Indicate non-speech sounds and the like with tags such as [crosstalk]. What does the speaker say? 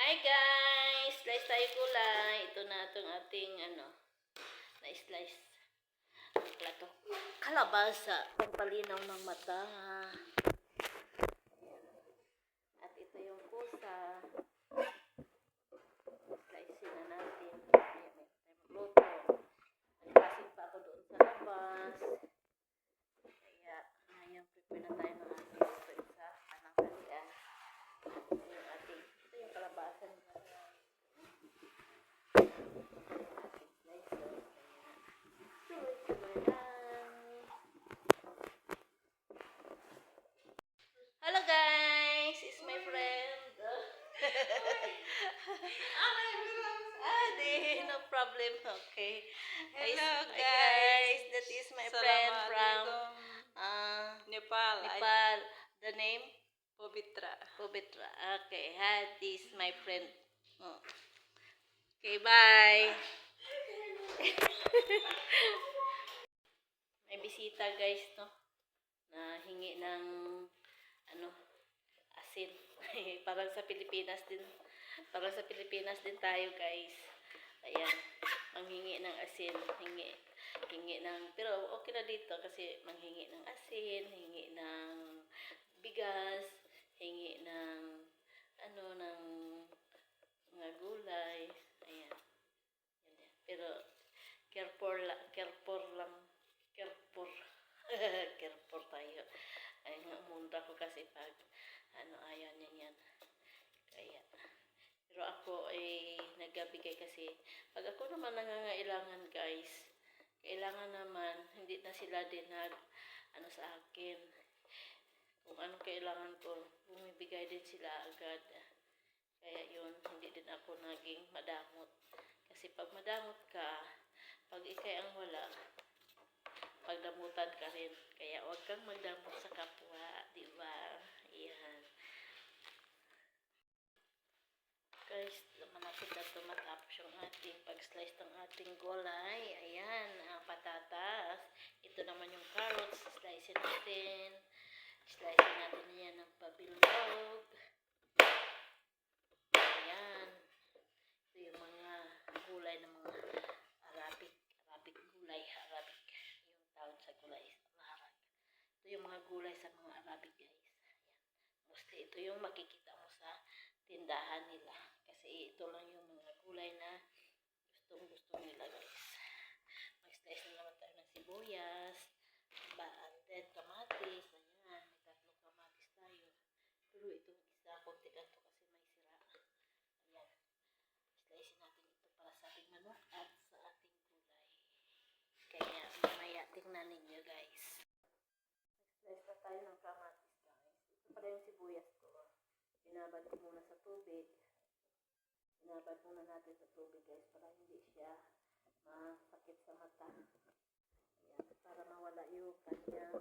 Hi guys! Slice tayo gulay. Ito na itong ating ano, na-slice. Ang plato. Kalabasa. Pampalinaw ng mata. Ayan. At ito yung kusa. Slice na natin. Ayan, may tayo magluto. Nagpasing pa ako doon sa labas. Kaya, ngayon prepare na tayo ng ating luto sa pananghalian. Ito yung ating, ito yung kalabasan na ating slicer. Kaya, tuloy-tuloy lang. Hello guys! It's my friend. ah, di, no problem. [laughs] Okay. Hello Guys, guys. That is my friend from uh, Nepal. Nepal. The name? Pavitra. Pubitra. Okay, ha, this is my friend. Oh. Okay, bye. [laughs] May bisita guys, no? Na hingi ng ano, asin. [laughs] Parang sa Pilipinas din. Parang sa Pilipinas din tayo guys. Ayan, manghingi ng asin, hingi hingi ng pero okay na dito kasi manghingi ng asin, hingi ng bigas, hingi ng ano ng mga gulay. Ayan. Yan yan. Pero careful careful lang, careful. [laughs] careful tayo. Ay, umunda ko kasi pag ano ayaw niya yan. Kaya pero ako ay nagbibigay kasi pag ako naman nangangailangan guys, kailangan naman hindi na sila din nag ano sa akin. Kung ano kailangan ko, bumibigay din sila agad. Kaya yun, hindi din ako naging madamot. Kasi pag madamot ka, pag ikay ang wala, pagdamutan ka rin. Kaya huwag kang magdamot sa kapwa, di ba? Iyan. Guys, naman natin na ito matapos yung pag-slice ng ating gulay. Ayan, ang patatas. Ito naman yung carrots. Slice natin. Slice natin yan ng pabilog. Ayan. Ito yung mga gulay ng mga Arabic. Arabic gulay. Arabic. Yung tawag sa gulay. Arabic. Ito yung mga gulay sa mga Arabic guys. Ayan. Mostly ito yung makikita mo sa tindahan nila. Kasi ito lang yung mga gulay na gustong gusto nila guys. Mag-slice na naman tayo ng sibuyas, ba, kamatis, ayan, may tatlong kamatis tayo. Pero itong isa, konti lang to kasi may sira. Ayan. Slice natin ito para sa ating manok at sa ating gulay. Kaya mamaya tingnan ninyo guys. Slice na tayo ng kamatis guys. Ito pala yung sibuyas ko. Binabad ko muna sa tubig. Binabad muna natin sa tubig guys para hindi siya masakit sa mata. Ayan, para mawala yung kanyang